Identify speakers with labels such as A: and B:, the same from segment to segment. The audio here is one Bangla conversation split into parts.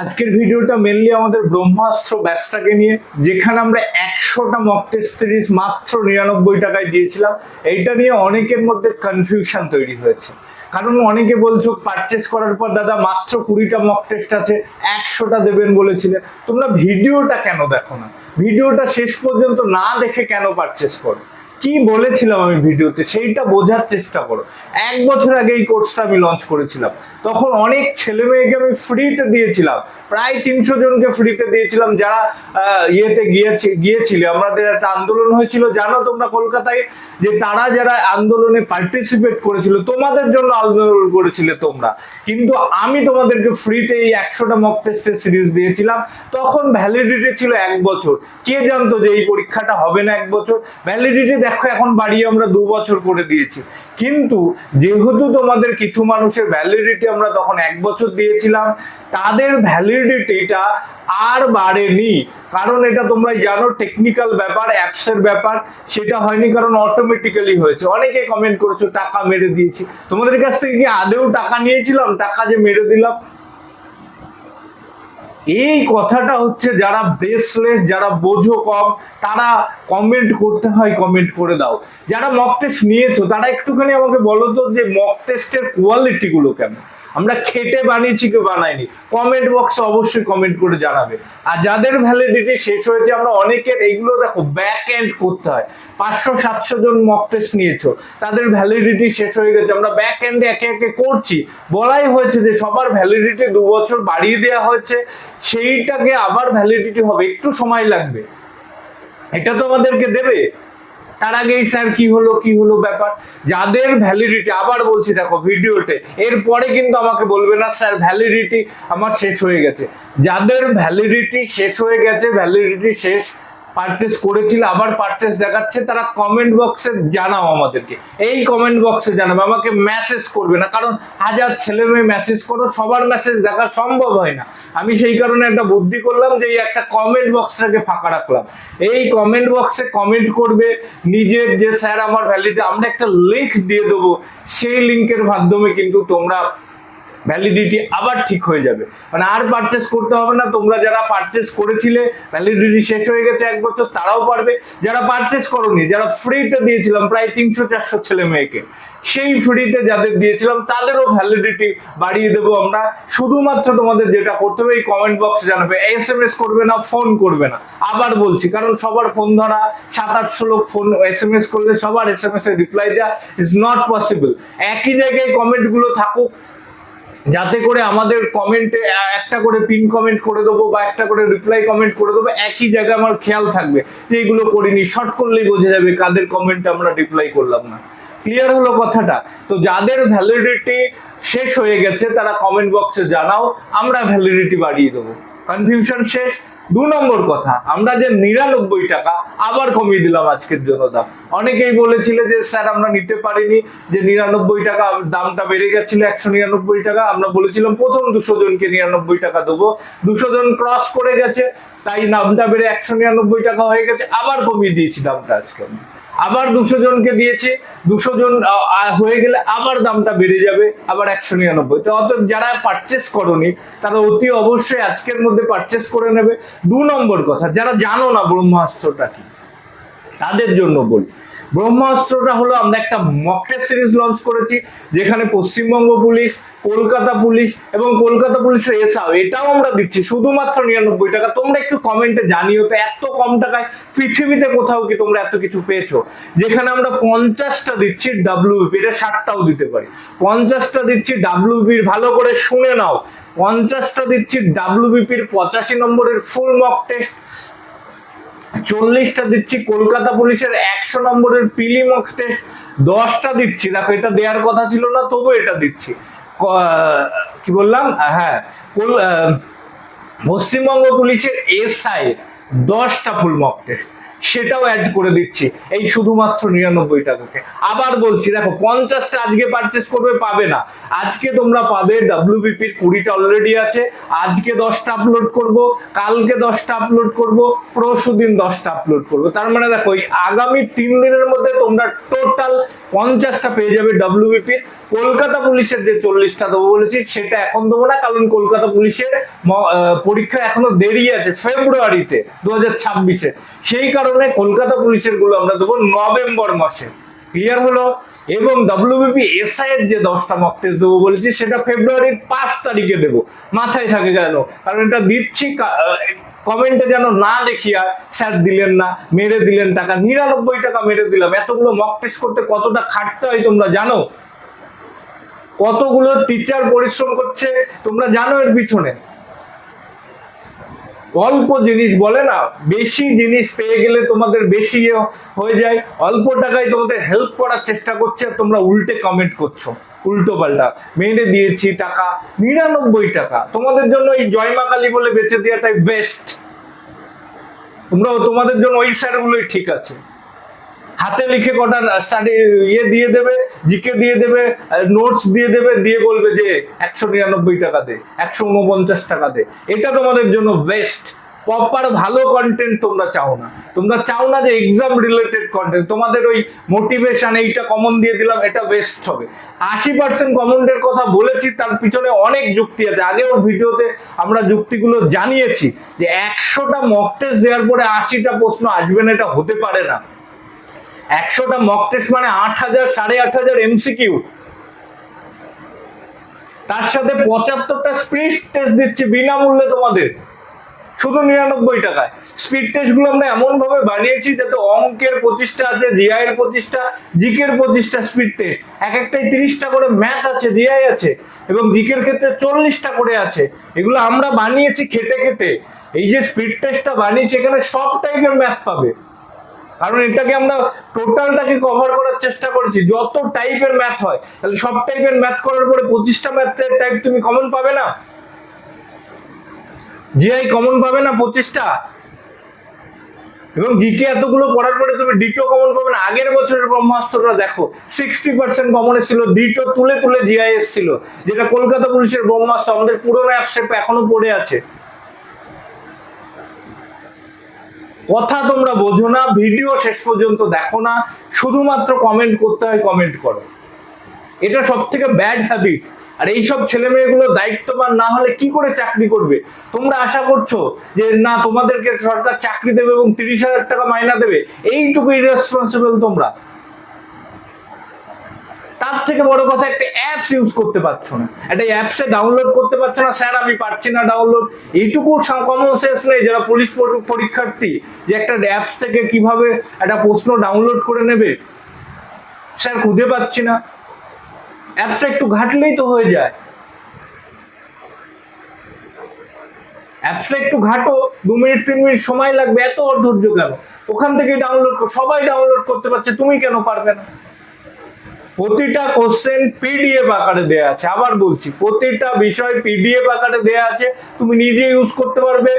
A: আজকের ভিডিওটা মেনলি আমাদের ব্রহ্মাস্ত্র ব্যাচটাকে নিয়ে, যেখানে আমরা একশোটা মক টেস্ট সিরিজ মাত্র নিরানব্বই টাকায় দিয়েছিলাম। এইটা নিয়ে অনেকের মধ্যে কনফিউশন তৈরি হয়েছে। কারণ অনেকে বলছো পারচেস করার পর দাদা মাত্র কুড়িটা মক টেস্ট আছে, একশোটা দেবেন বলেছিলেন তোমরা ভিডিওটা কেন দেখো না? ভিডিওটা শেষ পর্যন্ত না দেখে কেন পারচেস করো? কি বলেছিলাম আমি ভিডিওতে, সেইটা বোঝার চেষ্টা করো। এক বছর আগে এই কোর্সটা আমি লঞ্চ করেছিলাম। তখন অনেক ছেলে মেয়েকে আমি ফ্রিতে দিয়েছিলাম। প্রায় তিনশো জনকে ফ্রিতে দিয়েছিলাম যারা ইয়েতে গিয়েছে, গিয়েছিলে। আমাদের একটা আন্দোলন হয়েছিল, জানো তোমরা কলকাতায়, যে তারা যারা আন্দোলনে পার্টিসিপেট করেছিল, তোমাদের জন্য আন্দোলন করেছিলে তোমরা। কিন্তু আমি তোমাদেরকে ফ্রিতে এই একশোটা মক টেস্টের সিরিজ দিয়েছিলাম। তখন ভ্যালিডিটি ছিল এক বছর। কে জানতো যে এই পরীক্ষাটা হবে না এক বছর? ভ্যালিডিটি দেখো, এখন বাড়িয়ে আমরা দু বছর করে দিয়েছি। কিন্তু যেহেতু তোমাদের কিছু মানুষের ভ্যালিডিটি আমরা তখন এক বছর দিয়েছিলাম, তাদের ভ্যালিডিটিটা আর বাড়েনি। কারণ এটা তোমরা জানো টেকনিক্যাল ব্যাপার অ্যাপসের ব্যাপার, সেটা হয়নি কারণ অটোমেটিক্যালি হয়েছে। অনেকে কমেন্ট করেছ, টাকা মেরে দিয়েছি। তোমাদের কাছ থেকে কি আদেও টাকা নিয়েছিলাম? টাকা যে মেরে দিলাম? এই কথাটা হচ্ছে যারা বেসলেস যারা বোঝো কম, তারা কমেন্ট করতে হয় কমেন্ট করে দাও। যারা মক টেস্ট নিয়েছো, তারা একটুখানি আমাকে বলো তো যে মক টেস্টের কোয়ালিটিগুলো কেমন? আমরা খেটে বানিয়েছি কি বানাইনি কমেন্ট বক্সে অবশ্যই কমেন্ট করে জানাবে। আর যাদের ভ্যালিডিটি শেষ হয়েছে, আমরা অনেকের এইগুলো দেখো ব্যাক এন্ড করতে হয়। পাঁচশো, সাতশো জন মক টেস্ট নিয়েছো। তাদের ভ্যালিডিটি শেষ হয়ে গেছে। আমরা ব্যাক এন্ডে একে একে করছি। বলাই হয়েছে যে সবার ভ্যালিডিটি দু বছর বাড়িয়ে দেওয়া হয়েছে। সেইটাকে আবার ভ্যালিডিটি হবে। একটু সময় লাগবে। এটা তো আমাদেরকে দেবে। তার আগেই স্যার কি হলো কি হলো ব্যাপার? যাদের ভ্যালিডিটি আবার বলছি দেখো ভিডিওতে এরপরে কিন্তু আমাকে বলবে না স্যার ভ্যালিডিটি আমার শেষ হয়ে গেছে। যাদের ভ্যালিডিটি শেষ হয়ে গেছে ভ্যালিডিটি শেষ পারচেস করেছিল, আবার পারচেস দেখাচ্ছে, তারা কমেন্ট বক্সে জানাও আমাদেরকে। এই কমেন্ট বক্সে জানাবে, আমাকে মেসেজ করবে না, কারণ হাজার ছেলে মেয়ে মেসেজ করো, সবার মেসেজ দেখা সম্ভব হয় না। আমি সেই কারণে একটা বুদ্ধি করলাম যে এই একটা কমেন্ট বক্সটাকে ফাঁকা রাখলাম। এই কমেন্ট বক্সে কমেন্ট করবে, নিজের যে স্যার আমার ভ্যালিডি আমরা একটা লিঙ্ক দিয়ে দেবো, সেই লিঙ্কের মাধ্যমে কিন্তু তোমরা ভ্যালিডিটি আবার ঠিক হয়ে যাবে। মানে আর পারচেস করতে হবে না, তোমরা যারা পারচেস করেছিলে ভ্যালিডিটি শেষ হয়ে গেছে এক বছর, তারাও পারবে। যারা পারচেস করনি, যারা ফ্রিতে দিয়েছিলাম, প্রায় তিনশো চারশো ছেলে মেয়েকে, সেই ফ্রিতে যাদের দিয়েছিলাম, তাদেরও ভ্যালিডিটি বাড়িয়ে দেবো আমরা। শুধুমাত্র তোমাদের যেটা করতে হবে, এই কমেন্ট বক্সে জানাবে। এস এম এস করবে না ফোন করবে না। আবার বলছি, কারণ সবার ফোন ধরা, সাত আটশো লোক ফোন এস এম এস করলে সবার এস এম এস এর রিপ্লাই দেওয়া ইজ নট পসিবল একই জায়গায় কমেন্টগুলো থাকুক যাতে করে আমাদের কমেন্টে একটা করে পিন কমেন্ট করে দেবো বা একটা করে রিপ্লাই কমেন্ট করে দেবো, একই জায়গায় আমার খেয়াল থাকবে যে এইগুলো করিনি শর্ট করলেই বোঝা যাবে কাদের কমেন্টে আমরা রিপ্লাই করলাম না। ক্লিয়ার হলো কথাটা? তো যাদের ভ্যালিডিটি শেষ হয়ে গেছে, তারা কমেন্ট বক্সে জানাও, আমরা ভ্যালিডিটি বাড়িয়ে দেবো। কনফিউশন শেষ দু নম্বর কথা, আমরা যে নিরানব্বই টাকা আবার কমিয়ে দিলাম আজকের জন্য দাম। অনেকেই বলেছিল যে, স্যার, আমরা নিতে পারিনি যে নিরানব্বই টাকা, দামটা বেড়ে গেছিল, একশো নিরানব্বই টাকা। আমরা বলেছিলাম, প্রথম দুশো জনকে নিরানব্বই টাকা দেবো। দুশো জন ক্রস করে গেছে, তাই দামটা বেড়ে একশো নিরানব্বই টাকা হয়ে গেছে, আবার কমিয়ে দিয়েছি দামটা আজকে। আবার দুশো জনকে দিয়েছে, দুশো জন হয়ে গেলে আবার দামটা বেড়ে যাবে, আবার একশো নিরানব্বই। তো অত যারা পারচেস করনি, তারা অতি অবশ্যই আজকের মধ্যে পারচেস করে নেবে। দু নম্বর কথা, যারা জানো না ব্রহ্মাস্ত্রটা কি, তাদের জন্য বলি। ব্রহ্মাস্ত্রটা হলো আমরা একটা মকটেক সিরিজ লঞ্চ করেছি, যেখানে পশ্চিমবঙ্গ পুলিশ, কলকাতা পুলিশ এবং কলকাতা পুলিশের এসআও এটাও আমরা দিচ্ছি, শুধুমাত্র নিরানব্বই টাকা। তোমরা একটু কমেন্টে জানিও তো, এত কম টাকায় পৃথিবীতে কোথাও কি তোমরা এত কিছু পেয়েছ? যেখানে আমরা পঞ্চাশটা দিচ্ছি ডাব্লিউপি এটা ষাটটাও দিতে পারি। পঞ্চাশটা দিচ্ছি ডাব্লিউপির ভালো করে শুনে নাও। পঞ্চাশটা দিচ্ছি ডাব্লিউবিপির পঁচাশি নম্বরের ফুল মক টেস্ট চল্লিশটা দিচ্ছি কলকাতা পুলিশের, একশো নম্বরের পিলি মক টেস্ট দশটা দিচ্ছি। দেখো, এটা দেওয়ার কথা ছিল না, তবু এটা দিচ্ছি। ক- বললাম? হ্যাঁ পশ্চিমবঙ্গ পুলিশের এসআই, দশটা ফুল মক টেস্ট। সেটাও অ্যাড করে দিচ্ছি। এই শুধুমাত্র নিরানব্বই টাকাকে আবার বলছি, দেখো, পঞ্চাশটা আজকে পারচেস করবে, পাবে না। আজকে তোমরা পাবে ডাব্লিউবিপির কুড়িটা অলরেডি আছে। আজকে দশটা আপলোড করব, কালকে দশটা আপলোড করব, পরশু দিন দশটা আপলোড করব। তার মানে দেখো, এই আগামী তিন দিনের মধ্যে তোমরা টোটাল পঞ্চাশটা পেয়ে যাবে ডাব্লিউবিপির কলকাতা পুলিশের যে চল্লিশটা দেবো বলেছি, সেটা এখন দেবো না, কারণ কলকাতা পুলিশের পরীক্ষা এখনও দেরি আছে, ফেব্রুয়ারিতে, দু হাজার ছাব্বিশে। সেই কারণে কলকাতা পুলিশেরগুলো আমরা দেবো নভেম্বর মাসে। ক্লিয়ার হলো? এবং ডাব্লিউবিপি এসআই এর যে দশটা মক টেস্ট দেবো বলেছি, সেটা ফেব্রুয়ারির পাঁচ তারিখে দেবো। মাথায় থাকে কেন কারণ এটা দিচ্ছি কমেন্টে যেন না দেখিয়া স্যার দিলেন না, মেরে দিলেন টাকা। নিরানব্বই টাকা মেরে দিলাম। এতগুলো মক টেস্ট করতে কতটা খাটতে হয় তোমরা জানো? কতগুলো টিচার পরিশ্রম করছে, তোমরা জানো এর পিছনে। অল্প জিনিস বলে না, বেশি জিনিস পেয়ে গেলে তোমাদের বেশি ইয়ে হয়ে যায়। অল্প টাকায় তোমাদের হেল্প করার চেষ্টা করছে, আর তোমরা উল্টে কমেন্ট করছ, উল্টো পাল্টা। মেরে দিয়েছি টাকা, নিরানব্বই টাকা। তোমাদের জন্য এই জয়মা কালী বলে বেঁচে দেওয়াটাই বেস্ট তোমরা তোমাদের জন্য ওই স্যারগুলোই ঠিক আছে। হাতে লিখে কটা স্টাডি ইয়ে দিয়ে দেবে জিকে দিয়ে দেবে নোটস দিয়ে দেবে, দিয়ে বলবে যে একশো নিরানব্বই টাকা দে, একশো উনপঞ্চাশ টাকা দে। এটা তোমাদের জন্য বেস্ট প্রপার ভালো কন্টেন্ট তোমরা চাও না। তোমরা চাও না যে এক্সাম রিলেটেড কন্টেন্ট তোমাদের ওই মোটিভেশন এইটা কমন দিয়ে দিলাম, এটা বেস্ট হবে। আশি পার্সেন্ট কমনের কথা বলেছি, তার পিছনে অনেক যুক্তি আছে। আগেও ভিডিওতে আমরা যুক্তিগুলো জানিয়েছি যে একশোটা মক টেস্ট দেওয়ার পরে আশিটা প্রশ্ন আসবে না, এটা হতে পারে না। একশোটা মক টেস্ট মানে আট হাজার, সাড়ে আট হাজার এমসিকিউ তার সাথে পঁচাত্তরটা স্পিড টেস্ট দিচ্ছে বিনামূল্যে তোমাদের। শুধু নিরানব্বই টাকায়। স্পিড টেস্টগুলো আমরা এমন ভাবে বানিয়েছি যাতে অঙ্কের পঁচিশটা আছে জিআই এর পঁচিশটা জিকের পঁচিশটা স্পিড টেস্ট এক একটাই তিরিশটা করে ম্যাথ আছে জিআই আছে, এবং জিকের ক্ষেত্রে চল্লিশটা করে আছে। এগুলো আমরা বানিয়েছি খেটে খেটে। এই যে স্পিড টেস্টটা বানিয়েছি, এখানে সব টাইপের ম্যাথ পাবে। কারণ এটাকে আমরা টোটালটাকে কভার করার চেষ্টা করেছি। যত টাইপের ম্যাথ হয়, তাহলে সব টাইপের ম্যাথ করার পরে পঁচিশটা ম্যাথের টাইপ তুমি কমন পাবে না? জিআই কমন পাবে না পঁচিশটা? এবং জিকে এতগুলো পড়ার পরে তুমি ডিটো কমন পাবে না। আগের বছরের ব্রহ্মাস্ত্রটা দেখো সিক্সটি পার্সেন্ট কমন এসেছিল ডিটো তুলে তুলে জিআই এসেছিল। যেটা কলকাতা পুলিশের ব্রহ্মাস্ত্র, আমাদের পুরোনো অ্যাপসেপ এখনও পড়ে আছে। কথা তোমরা বোঝো না, ভিডিও শেষ পর্যন্ত দেখো না, শুধুমাত্র কমেন্ট করতে হয় কমেন্ট করো। এটা সব থেকে ব্যাড হ্যাবিট আর এইসব ছেলে মেয়েগুলো দায়িত্ববান না হলে কি করে চাকরি করবে? তোমরা আশা করছ যে না, তোমাদেরকে সরকার চাকরি দেবে এবং তিরিশ হাজার টাকা মাইনা দেবে? এইটুকু ইরেসপন্সিবল তোমরা। তার থেকে বড় কথা একটা অ্যাপস ইউজ করতে পারছ না। একটা অ্যাপসে ডাউনলোড করতে পারছ না, স্যার আমি পারছি না ডাউনলোড এইটুকু কমন সেন্স নেই যারা পুলিশ পরীক্ষার্থী যে একটা অ্যাপস থেকে কীভাবে একটা প্রশ্ন ডাউনলোড করে নেবে। স্যার খুঁজে পাচ্ছি না। অ্যাপসটা একটু ঘাটলেই তো হয়ে যায়। অ্যাপসটা একটু ঘাটো, দু মিনিট, তিন মিনিট সময় লাগবে, এত অধৈর্য কেন? ওখান থেকেই ডাউনলোড সবাই ডাউনলোড করতে পারছে, তুমি কেন পারবে না? প্রতিটা কোশ্চেন পিডিএফ আকারে দেয়া আছে। আবার বলছি, প্রতিটা বিষয় পিডিএফ আকারে দেয়া আছে, তুমি নিজে ইউজ করতে পারবে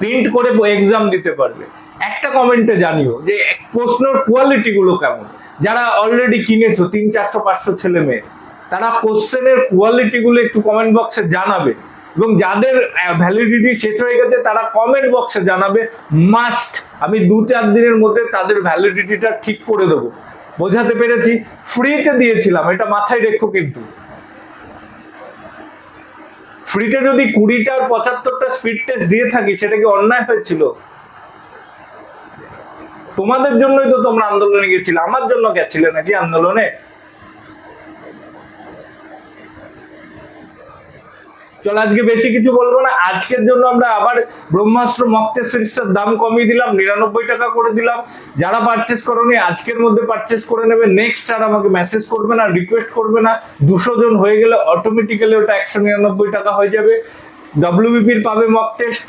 A: প্রিন্ট করে এক্সাম দিতে পারবে। একটা কমেন্টে জানিও যে প্রশ্নের কোয়ালিটি গুলো কেমন? যারা অলরেডি কিনেছো, তিন, চারশো, পাঁচশো ছেলে মেয়ে, তারা কোশ্চেনের কোয়ালিটি গুলো একটু কমেন্ট বক্সে জানাবে। এবং যাদের ভ্যালিডিটি শেষ হয়ে গেছে, তারা কমেন্ট বক্সে জানাবে মাস্ট আমি দু, চার দিনের মধ্যে তাদের ভ্যালিডিটিটা ঠিক করে দেবো। বোঝাতে পেরেছি। ফ্রিতে দিয়েছিলাম, এটা মাথায় রেখো কিন্তু। ফ্রিতে যদি কুড়িটা আর পঁচাত্তরটা স্পিড টেস্ট দিয়ে থাকি, সেটা কি অন্যায় হয়েছিল? তোমাদের জন্যই তো তোমরা আন্দোলনে গেছিলে, আমার জন্য গেছিলে নাকি আন্দোলনে? চলো, আজকে বেশি কিছু বলব না। আজকের জন্য আমরা আবার ব্রহ্মাস্ত্র মক্তের সিরিজটার দাম কমিয়ে দিলাম, নিরানব্বই টাকা করে দিলাম। যারা পারচেস করোনি, আজকের মধ্যে পারচেস করে নেবে। নেক্সট আর আমাকে মেসেজ করবে না রিকোয়েস্ট করবে না। দুশো জন হয়ে গেলে অটোমেটিক্যালি ওটা একশো নিরানব্বই টাকা হয়ে যাবে। ডাব্লিউবিপির পাবে মক টেস্ট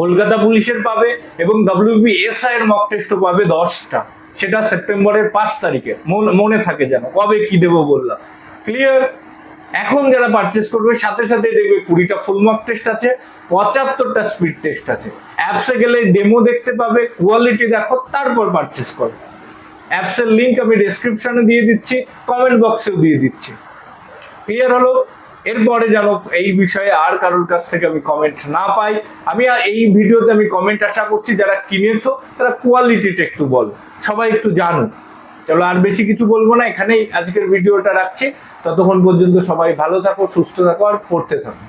A: কলকাতা পুলিশের পাবে এবং ডাব্লিউপি এসআই এর মক টেস্টও পাবে দশটা। সেটা সেপ্টেম্বরের পাঁচ তারিখে। মনে থাকে যেন। কবে কি দেবো বললাম। ক্লিয়ার এখন যারা পারচেস করবে, সাথে সাথে দেখবে কুড়িটা ফুল মক টেস্ট আছে, পঁচাত্তরটা স্পিড টেস্ট আছে। অ্যাপসে গেলে ডেমো দেখতে পাবে কোয়ালিটি দেখো, তারপর পারচেস করো অ্যাপসের লিঙ্ক আমি ডেসক্রিপশনে দিয়ে দিচ্ছি কমেন্ট বক্সেও দিয়ে দিচ্ছি। ক্লিয়ার হলো? এরপরে যেন এই বিষয়ে আর কারোর কাছ থেকে আমি কমেন্ট না পাই, আমি এই ভিডিওতে আমি কমেন্ট আশা করছি, যারা কিনেছো, তারা কোয়ালিটিটা একটু বলো। সবাই একটু জানো চলো আর বেশি কিছু বলব না, এখানেই আজকের ভিডিওটা রাখছি। ততক্ষণ পর্যন্ত সবাই ভালো থাকো, সুস্থ থাকো আর পড়তে থাকো।